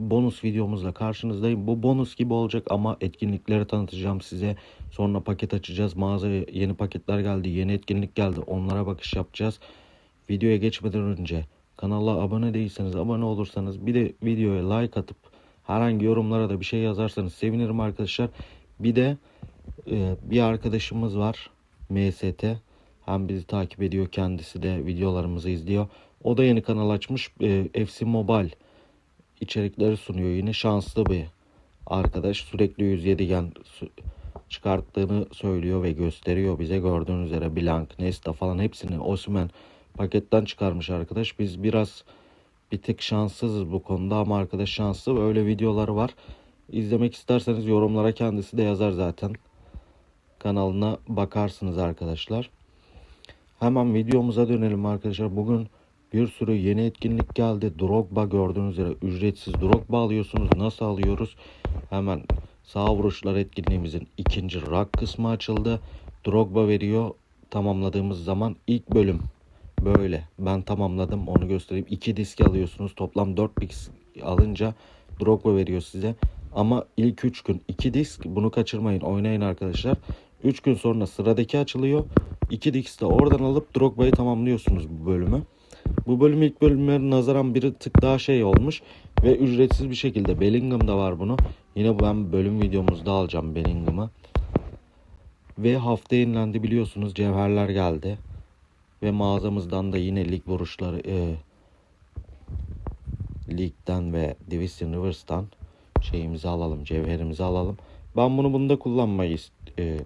bonus videomuzla karşınızdayım. Bu bonus gibi olacak ama etkinlikleri tanıtacağım size. Sonra paket açacağız. Mağazaya yeni paketler geldi, yeni etkinlik geldi. Onlara bakış yapacağız. Videoya geçmeden önce kanala abone değilseniz abone olursanız bir de videoya like atıp herhangi yorumlara da bir şey yazarsanız sevinirim arkadaşlar. Bir de e, bir arkadaşımız var MST. Hem bizi takip ediyor kendisi de videolarımızı izliyor. O da yeni kanal açmış. E, FC Mobile içerikleri sunuyor. Yine şanslı bir arkadaş. Sürekli 107 gen su- çıkarttığını söylüyor ve gösteriyor bize. Gördüğünüz üzere Blank, Nesta falan hepsini Osman paketten çıkarmış arkadaş. Biz biraz bir tık şanssızız bu konuda ama arkadaş şanslı. Öyle videoları var. İzlemek isterseniz yorumlara kendisi de yazar zaten. Kanalına bakarsınız arkadaşlar. Hemen videomuza dönelim arkadaşlar. Bugün bir sürü yeni etkinlik geldi. Drogba gördüğünüz üzere ücretsiz Drogba alıyorsunuz. Nasıl alıyoruz? Hemen sağ vuruşlar etkinliğimizin ikinci rak kısmı açıldı. Drogba veriyor tamamladığımız zaman ilk bölüm böyle. Ben tamamladım onu göstereyim. İki disk alıyorsunuz. Toplam 4 disk alınca Drogba veriyor size. Ama ilk 3 gün 2 disk bunu kaçırmayın oynayın arkadaşlar. 3 gün sonra sıradaki açılıyor. 2 disk de oradan alıp Drogba'yı tamamlıyorsunuz bu bölümü. Bu bölüm ilk bölümlere nazaran bir tık daha şey olmuş ve ücretsiz bir şekilde Bellingham'da var bunu. Yine ben bölüm videomuzda alacağım Bellingham'ı. Ve hafta yenilendi biliyorsunuz cevherler geldi. Ve mağazamızdan da yine lig vuruşları e, ligden ve Division Rivers'tan şeyimizi alalım, cevherimizi alalım. Ben bunu bunda kullanmayı e,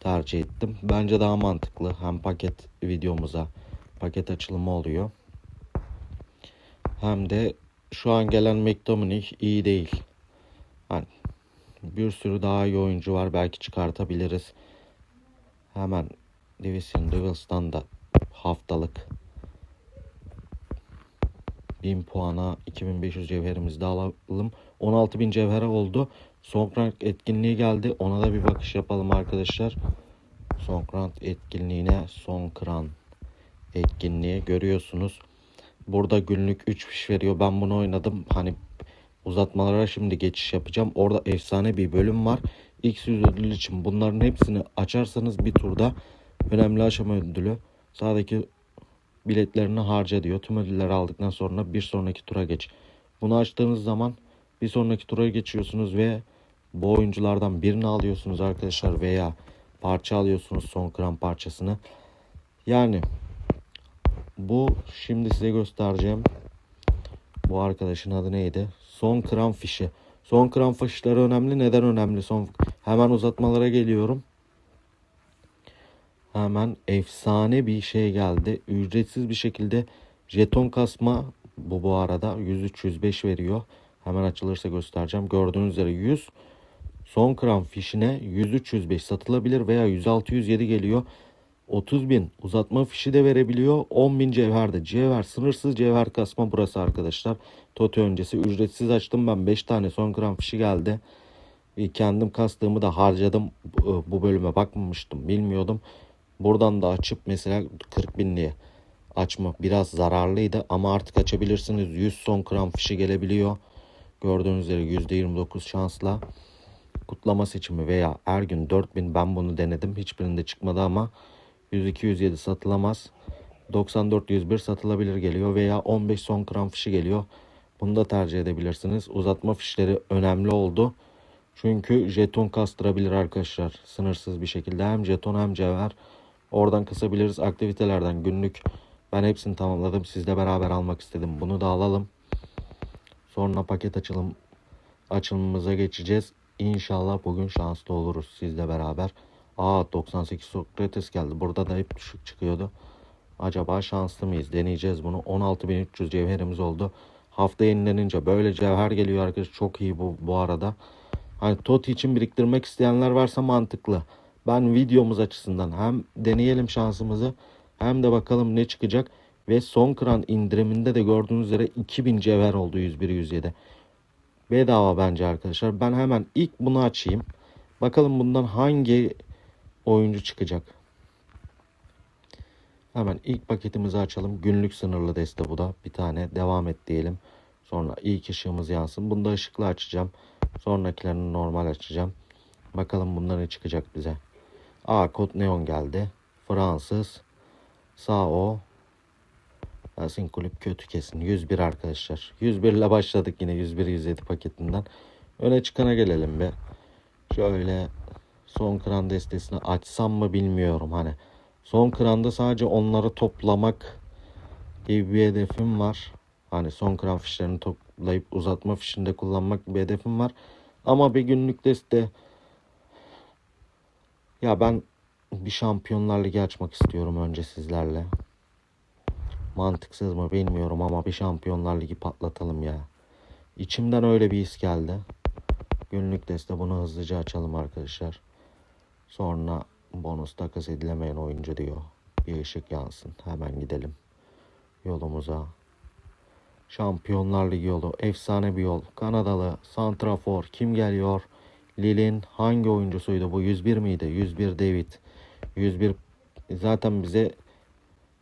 tercih ettim. Bence daha mantıklı. Hem paket videomuza paket açılımı oluyor. Hem de şu an gelen McTominay iyi değil. Hani bir sürü daha iyi oyuncu var. Belki çıkartabiliriz. Hemen Division Rivals'tan da haftalık 1000 puana 2500 cevherimizi de alalım. 16.000 cevhere oldu. Songkrank etkinliği geldi. Ona da bir bakış yapalım arkadaşlar. Songkrank etkinliğine Songkran etkinliği görüyorsunuz. Burada günlük 3 fiş veriyor. Ben bunu oynadım. Hani uzatmalara şimdi geçiş yapacağım. Orada efsane bir bölüm var. X yüz ödülü için bunların hepsini açarsanız bir turda önemli aşama ödülü sağdaki biletlerini harca diyor. Tüm ödülleri aldıktan sonra bir sonraki tura geç. Bunu açtığınız zaman bir sonraki tura geçiyorsunuz ve bu oyunculardan birini alıyorsunuz arkadaşlar veya parça alıyorsunuz son kran parçasını. Yani bu şimdi size göstereceğim. Bu arkadaşın adı neydi? Son kran fişi. Son kran fişleri önemli. Neden önemli? Son hemen uzatmalara geliyorum. Hemen efsane bir şey geldi. Ücretsiz bir şekilde jeton kasma bu bu arada 103-105 veriyor. Hemen açılırsa göstereceğim. Gördüğünüz üzere 100 son kran fişine 103-105 satılabilir veya 106-107 geliyor. 30 bin uzatma fişi de verebiliyor. 10 bin cevher de. Cevher sınırsız cevher kasma burası arkadaşlar. Tote öncesi ücretsiz açtım ben 5 tane son kran fişi geldi. E, Kendim kastığımı da harcadım. Bu bu bölüme bakmamıştım. Bilmiyordum. Buradan da açıp mesela 40 binliğe açmak biraz zararlıydı ama artık açabilirsiniz. 100 son kram fişi gelebiliyor. Gördüğünüz üzere %29 şansla kutlama seçimi veya her gün 4000 ben bunu denedim. Hiçbirinde çıkmadı ama 102 107 satılamaz. 94 101 satılabilir geliyor veya 15 son kram fişi geliyor. Bunu da tercih edebilirsiniz. Uzatma fişleri önemli oldu. Çünkü jeton kastırabilir arkadaşlar. Sınırsız bir şekilde hem jeton hem cevher. Oradan kısabiliriz aktivitelerden günlük. Ben hepsini tamamladım. Sizle beraber almak istedim. Bunu da alalım. Sonra paket açılım açılımımıza geçeceğiz. İnşallah bugün şanslı oluruz sizle beraber. Aa 98 Sokrates geldi. Burada da hep düşük çıkıyordu. Acaba şanslı mıyız? Deneyeceğiz bunu. 16.300 cevherimiz oldu. Hafta yenilenince böyle cevher geliyor arkadaşlar. Çok iyi bu bu arada. Hani TOT için biriktirmek isteyenler varsa mantıklı. Ben videomuz açısından hem deneyelim şansımızı hem de bakalım ne çıkacak. Ve son kran indiriminde de gördüğünüz üzere 2000 cevher oldu 101 107. Bedava bence arkadaşlar. Ben hemen ilk bunu açayım. Bakalım bundan hangi oyuncu çıkacak. Hemen ilk paketimizi açalım. Günlük sınırlı deste bu da. Bir tane devam et diyelim. Sonra ilk ışığımız yansın. Bunda ışıklı açacağım. Sonrakilerini normal açacağım. Bakalım bundan ne çıkacak bize. A kod neon geldi. Fransız. Sao. Yasin kulüp kötü kesin. 101 arkadaşlar. 101 ile başladık yine 101 107 paketinden. Öne çıkana gelelim be. Şöyle son kran destesini açsam mı bilmiyorum hani. Son kranda sadece onları toplamak gibi bir hedefim var. Hani son kran fişlerini toplayıp uzatma fişinde kullanmak bir hedefim var. Ama bir günlük deste ya ben bir şampiyonlar ligi açmak istiyorum önce sizlerle. Mantıksız mı bilmiyorum ama bir şampiyonlar ligi patlatalım ya. İçimden öyle bir his geldi. Günlük deste bunu hızlıca açalım arkadaşlar. Sonra bonus takas edilemeyen oyuncu diyor. Bir ışık yansın. Hemen gidelim yolumuza. Şampiyonlar Ligi yolu. Efsane bir yol. Kanadalı. Santrafor. Kim geliyor? Lille'in hangi oyuncusuydu bu? 101 miydi? 101 David. 101 zaten bize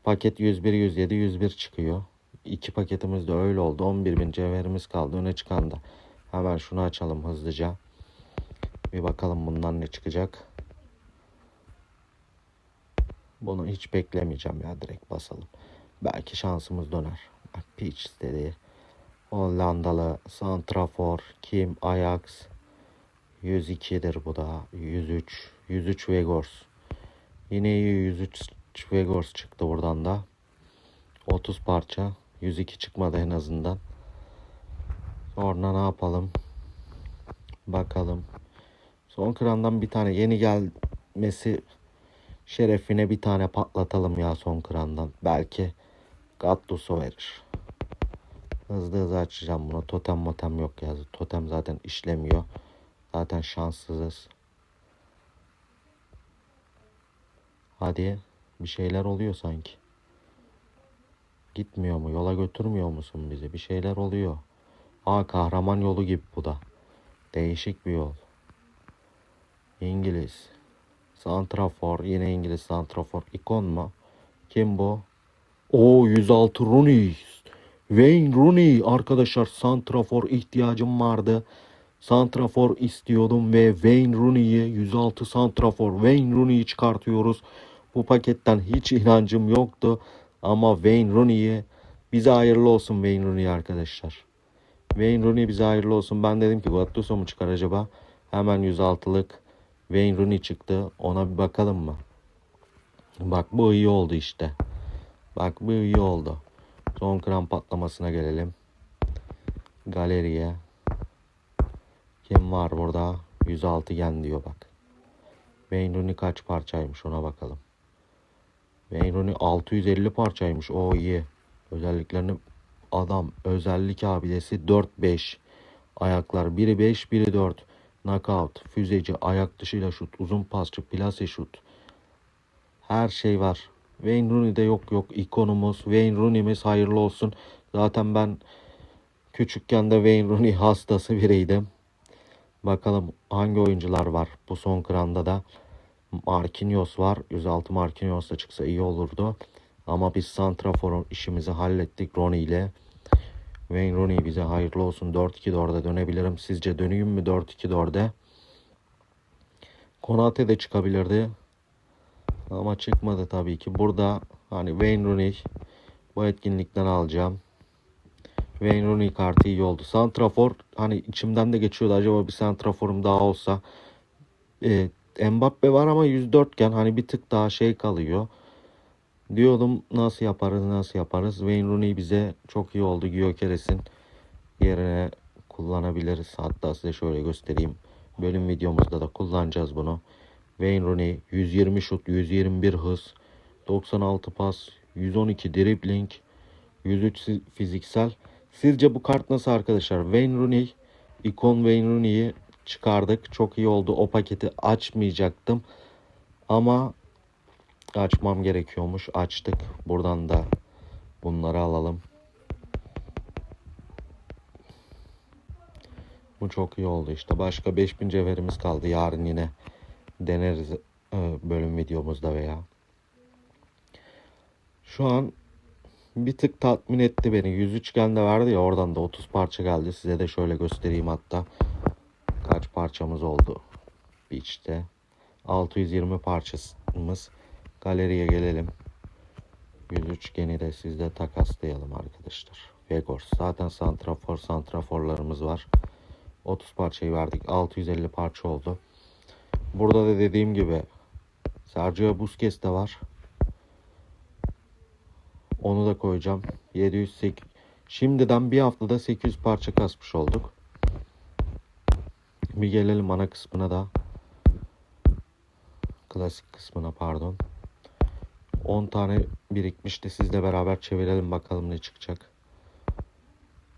paket 101, 107, 101 çıkıyor. İki paketimiz de öyle oldu. 11 bin cevherimiz kaldı. Öne çıkan da. Hemen şunu açalım hızlıca. Bir bakalım bundan ne çıkacak. Bunu hiç beklemeyeceğim ya direkt basalım. Belki şansımız döner. Bak Peach dedi. Hollandalı Santrafor Kim Ajax. 102'dir bu da. 103 103 Vegors. Yine iyi 103 Vegors çıktı buradan da. 30 parça. 102 çıkmadı en azından. Sonra ne yapalım? Bakalım. Son krandan bir tane yeni gelmesi şerefine bir tane patlatalım ya son krandan. Belki Gattuso verir. Hızlı hızlı açacağım bunu. Totem motem yok ya. Totem zaten işlemiyor. Zaten şanssızız. Hadi. Bir şeyler oluyor sanki. Gitmiyor mu? Yola götürmüyor musun bizi? Bir şeyler oluyor. Aa kahraman yolu gibi bu da. Değişik bir yol. İngiliz. Santrafor. Yine İngiliz Santrafor. İkon mu? Kim bu? O 106 Rooney. Wayne Rooney. Arkadaşlar Santrafor ihtiyacım vardı. Santrafor istiyordum ve Wayne Rooney'i 106 Santrafor Wayne Rooney'i çıkartıyoruz. Bu paketten hiç inancım yoktu. Ama Wayne Rooney'i bize hayırlı olsun Wayne Rooney arkadaşlar. Wayne Rooney bize hayırlı olsun. Ben dedim ki Gattuso mu çıkar acaba? Hemen 106'lık Wayne Rooney çıktı. Ona bir bakalım mı? Bak bu iyi oldu işte. Bak bu iyi oldu. Son kran patlamasına gelelim. Galeriye. Kim var burada? 106 gen diyor bak. Wayne Rooney kaç parçaymış ona bakalım. Wayne Rooney 650 parçaymış. O iyi. Özelliklerini adam özellik abidesi 4-5. Ayaklar biri 5 biri 4. Knockout, füzeci, ayak dışıyla şut, uzun pasçı, plase şut. Her şey var. Wayne Rooney'de yok yok ikonumuz. Wayne Rooney'miz hayırlı olsun. Zaten ben küçükken de Wayne Rooney hastası biriydim. Bakalım hangi oyuncular var bu son kranda da. Marquinhos var. 106 Marquinhos da çıksa iyi olurdu. Ama biz Santrafor'un işimizi hallettik Rooney ile. Wayne Rooney bize hayırlı olsun. 4-2-4'e dönebilirim. Sizce döneyim mi 4-2-4'e? Konate de çıkabilirdi. Ama çıkmadı tabii ki. Burada hani Wayne Rooney bu etkinlikten alacağım. Wayne Rooney kartı iyi oldu. Santrafor hani içimden de geçiyordu. Acaba bir Santrafor'um daha olsa. E, Mbappe var ama 104 iken hani bir tık daha şey kalıyor. Diyordum nasıl yaparız nasıl yaparız. Wayne Rooney bize çok iyi oldu. Gyökeres'in yerine kullanabiliriz. Hatta size şöyle göstereyim. Bölüm videomuzda da kullanacağız bunu. Wayne Rooney 120 şut, 121 hız, 96 pas, 112 dribbling, 103 fiziksel. Sizce bu kart nasıl arkadaşlar? Wayne Rooney, ikon Wayne Rooney'i çıkardık. Çok iyi oldu. O paketi açmayacaktım. Ama açmam gerekiyormuş. Açtık. Buradan da bunları alalım. Bu çok iyi oldu işte. Başka 5000 cevherimiz kaldı. Yarın yine deneriz e, bölüm videomuzda veya. Şu an bir tık tatmin etti beni. 103 de verdi ya oradan da 30 parça geldi. Size de şöyle göstereyim hatta. Kaç parçamız oldu Beach'te. 620 parçamız. Galeriye gelelim. 103 geni de sizde takaslayalım arkadaşlar. Vegors. Zaten santrafor santraforlarımız var. 30 parçayı verdik. 650 parça oldu. Burada da dediğim gibi Sergio Busquets de var. Onu da koyacağım. 708 Şimdiden bir haftada 800 parça kasmış olduk. Bir gelelim ana kısmına da. Klasik kısmına pardon. 10 tane birikmişti. Sizle beraber çevirelim bakalım ne çıkacak.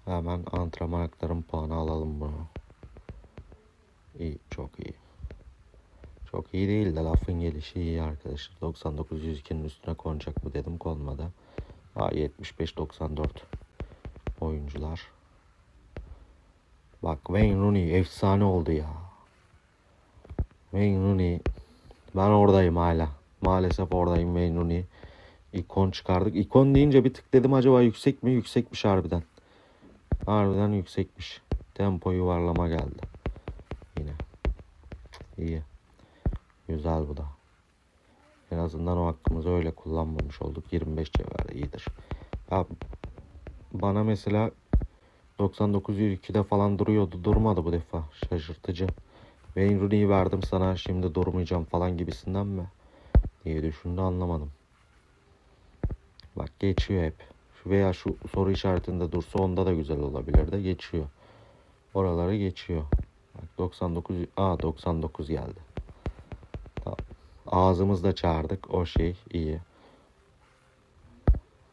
Hemen antrenman aktarım puanı alalım bunu. İyi, çok iyi. Çok iyi değil de lafın gelişi iyi arkadaşlar. 99 102'nin üstüne konacak mı dedim konmadı. Aa 75 94 oyuncular. Bak Wayne Rooney efsane oldu ya. Wayne Rooney ben oradayım hala. Maalesef oradayım Rooney. İkon çıkardık. İkon deyince bir tık dedim acaba yüksek mi? Yüksekmiş harbiden. Harbiden yüksekmiş. Tempo yuvarlama geldi. Yine. İyi. Güzel bu da. En azından o hakkımızı öyle kullanmamış olduk. 25 cevher iyidir. Ya bana mesela 99-102'de falan duruyordu. Durmadı bu defa. Şaşırtıcı. Wayne Rooney'i verdim sana şimdi durmayacağım falan gibisinden mi? Diye düşündü anlamadım. Bak geçiyor hep. Şu Veya şu soru işaretinde dursa onda da güzel olabilir de geçiyor. Oraları geçiyor. Bak 99 a 99 geldi. Tamam. Ağzımızda çağırdık. O şey iyi.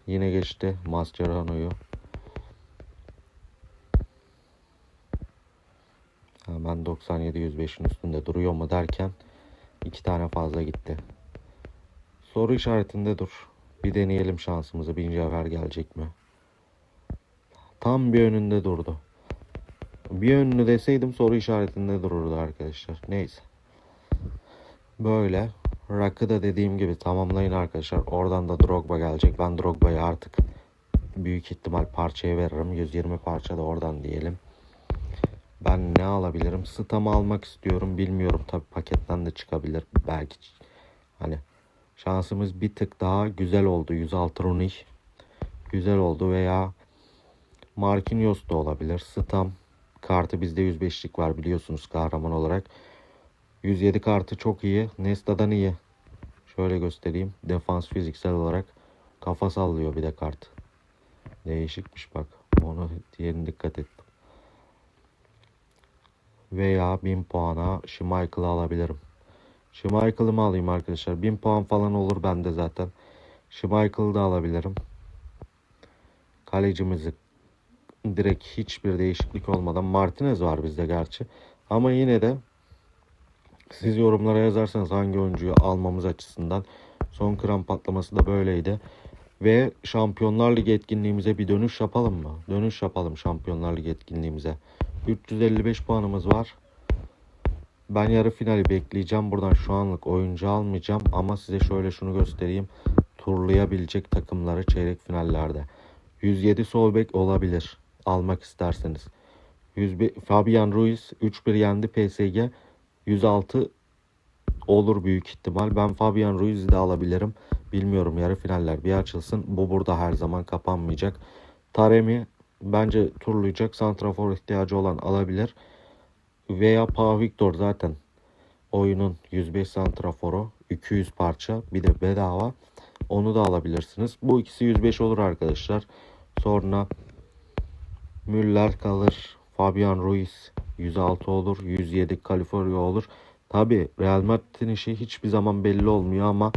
Yine geçti Mascherano'yu. Hemen 97 105'in üstünde duruyor mu derken iki tane fazla gitti. Soru işaretinde dur. Bir deneyelim şansımızı. Bir cevher gelecek mi? Tam bir önünde durdu. Bir önünü deseydim soru işaretinde dururdu arkadaşlar. Neyse. Böyle. Rakı da dediğim gibi tamamlayın arkadaşlar. Oradan da Drogba gelecek. Ben Drogba'yı artık büyük ihtimal parçaya veririm. 120 parça da oradan diyelim. Ben ne alabilirim? Stam'ı almak istiyorum. Bilmiyorum tabi paketten de çıkabilir. Belki hani şansımız bir tık daha güzel oldu. 106 runik güzel oldu veya Marquinhos da olabilir. Stam kartı bizde 105'lik var biliyorsunuz kahraman olarak. 107 kartı çok iyi. Nesta'dan iyi. Şöyle göstereyim. Defans fiziksel olarak kafa sallıyor bir de kart. Değişikmiş bak. Onu diğerine dikkat ettim. Veya 1000 puana Schmeichel'ı alabilirim. Schmeichel'ı mı alayım arkadaşlar? 1000 puan falan olur bende zaten. Schmeichel'ı da alabilirim. Kalecimizi direkt hiçbir değişiklik olmadan Martinez var bizde gerçi. Ama yine de siz yorumlara yazarsanız hangi oyuncuyu almamız açısından son kram patlaması da böyleydi. Ve Şampiyonlar Ligi etkinliğimize bir dönüş yapalım mı? Dönüş yapalım Şampiyonlar Ligi etkinliğimize. 355 puanımız var. Ben yarı finali bekleyeceğim. Buradan şu anlık oyuncu almayacağım. Ama size şöyle şunu göstereyim. Turlayabilecek takımları çeyrek finallerde. 107 sol bek olabilir. Almak isterseniz. 101, Fabian Ruiz 3-1 yendi PSG. 106 olur büyük ihtimal. Ben Fabian Ruiz'i de alabilirim. Bilmiyorum yarı finaller bir açılsın. Bu burada her zaman kapanmayacak. Taremi bence turlayacak. Santrafor ihtiyacı olan alabilir. Veya Pa Victor zaten oyunun 105 santraforu 200 parça bir de bedava. Onu da alabilirsiniz. Bu ikisi 105 olur arkadaşlar. Sonra Müller kalır. Fabian Ruiz 106 olur. 107 California olur. Tabi Real Madrid'in işi hiçbir zaman belli olmuyor ama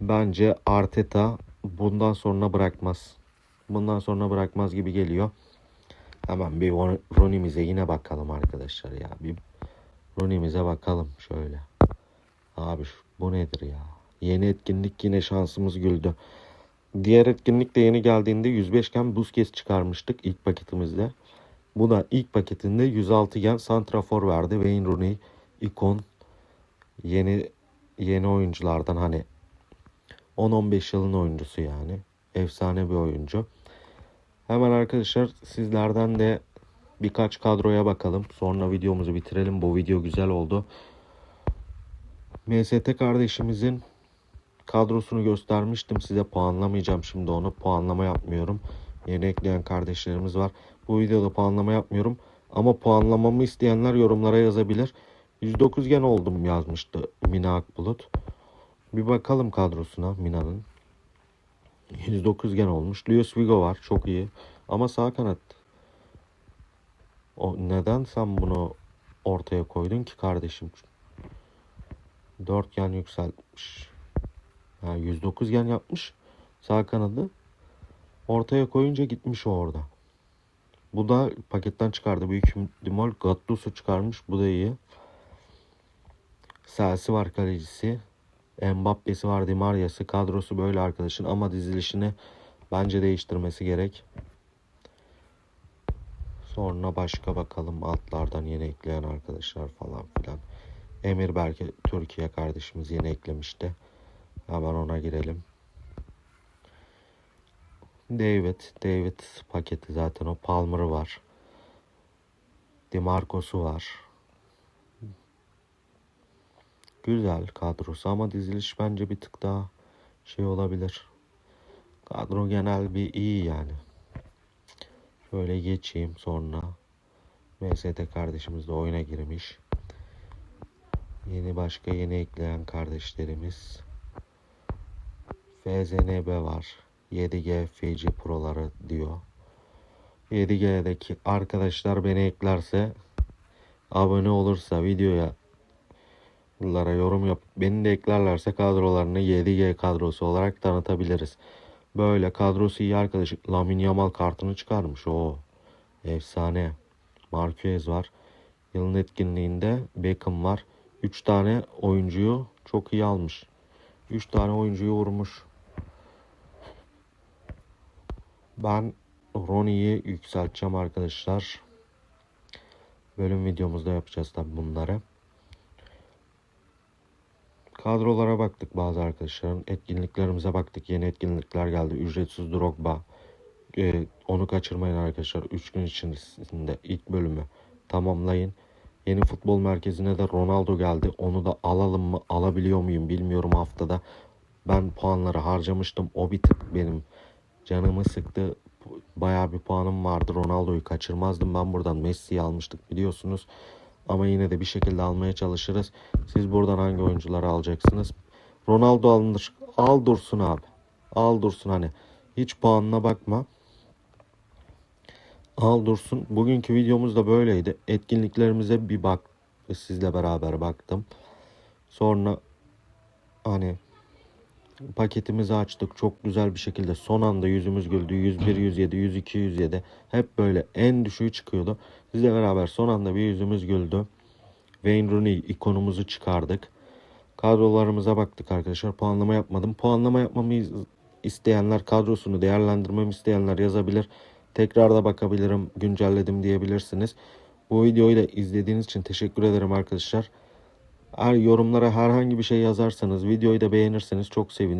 bence Arteta bundan sonra bırakmaz. Bundan sonra bırakmaz gibi geliyor. Hemen bir Rooney'mize yine bakalım arkadaşlar ya. Bir Rooney'mize bakalım şöyle. Abi bu nedir ya? Yeni etkinlik yine şansımız güldü. Diğer etkinlik de yeni geldiğinde 105 iken Busquets çıkarmıştık ilk paketimizde. Bu da ilk paketinde 106 gen santrafor verdi. Wayne Rooney ikon yeni yeni oyunculardan hani 10-15 yılın oyuncusu yani. Efsane bir oyuncu. Hemen arkadaşlar sizlerden de birkaç kadroya bakalım. Sonra videomuzu bitirelim. Bu video güzel oldu. MST kardeşimizin kadrosunu göstermiştim size. Puanlamayacağım şimdi onu. Puanlama yapmıyorum. Yeni ekleyen kardeşlerimiz var. Bu videoda puanlama yapmıyorum. Ama puanlamamı isteyenler yorumlara yazabilir. 109 gen oldum yazmıştı Mina Akbulut. Bir bakalım kadrosuna Mina'nın. 109 gen olmuş. Luis Vigo var. Çok iyi. Ama sağ kanat. O neden sen bunu ortaya koydun ki kardeşim? 4 gen yükseltmiş. Ha, 109 gen yapmış. Sağ kanadı. Ortaya koyunca gitmiş o orada. Bu da paketten çıkardı. Büyük ihtimal Gattuso çıkarmış. Bu da iyi. Selsi var kalecisi. Mbappe'si var, Di Maria'sı. Kadrosu böyle arkadaşın ama dizilişini bence değiştirmesi gerek. Sonra başka bakalım altlardan yeni ekleyen arkadaşlar falan filan. Emir belki Türkiye kardeşimiz yeni eklemişti. Hemen ona girelim. David, David paketi zaten o. Palmer'ı var. Dimarcos'u var. Güzel kadrosu ama diziliş bence bir tık daha şey olabilir. Kadro genel bir iyi yani. Şöyle geçeyim sonra. MST kardeşimiz de oyuna girmiş. Yeni başka yeni ekleyen kardeşlerimiz. FZNB var. 7G FC Pro'ları diyor. 7G'deki arkadaşlar beni eklerse abone olursa videoya lara yorum yap beni de eklerlerse kadrolarını 7G kadrosu olarak tanıtabiliriz. Böyle kadrosu iyi arkadaş. Lamine Yamal kartını çıkarmış. O efsane. Marquez var. Yılın etkinliğinde Beckham var. 3 tane oyuncuyu çok iyi almış. 3 tane oyuncuyu vurmuş. Ben Ronnie'yi yükselteceğim arkadaşlar. Bölüm videomuzda yapacağız tabi bunları. Kadrolara baktık bazı arkadaşların. Etkinliklerimize baktık. Yeni etkinlikler geldi. Ücretsiz Drogba. Ee, onu kaçırmayın arkadaşlar. 3 gün içerisinde ilk bölümü tamamlayın. Yeni futbol merkezine de Ronaldo geldi. Onu da alalım mı alabiliyor muyum bilmiyorum haftada. Ben puanları harcamıştım. O bir tık benim canımı sıktı. Bayağı bir puanım vardı. Ronaldo'yu kaçırmazdım. Ben buradan Messi'yi almıştık biliyorsunuz. Ama yine de bir şekilde almaya çalışırız. Siz buradan hangi oyuncuları alacaksınız? Ronaldo alınır. Al dursun abi. Al dursun hani. Hiç puanına bakma. Al dursun. Bugünkü videomuz da böyleydi. Etkinliklerimize bir bak. Sizle beraber baktım. Sonra hani paketimizi açtık. Çok güzel bir şekilde son anda yüzümüz güldü. 101, 107, 102, 107. Hep böyle en düşüğü çıkıyordu. Sizle beraber son anda bir yüzümüz güldü. Wayne Rooney ikonumuzu çıkardık. Kadrolarımıza baktık arkadaşlar. Puanlama yapmadım. Puanlama yapmamı isteyenler, kadrosunu değerlendirmemi isteyenler yazabilir. Tekrar da bakabilirim, güncelledim diyebilirsiniz. Bu videoyu da izlediğiniz için teşekkür ederim arkadaşlar. Eğer yorumlara herhangi bir şey yazarsanız, videoyu da beğenirseniz çok sevinirim.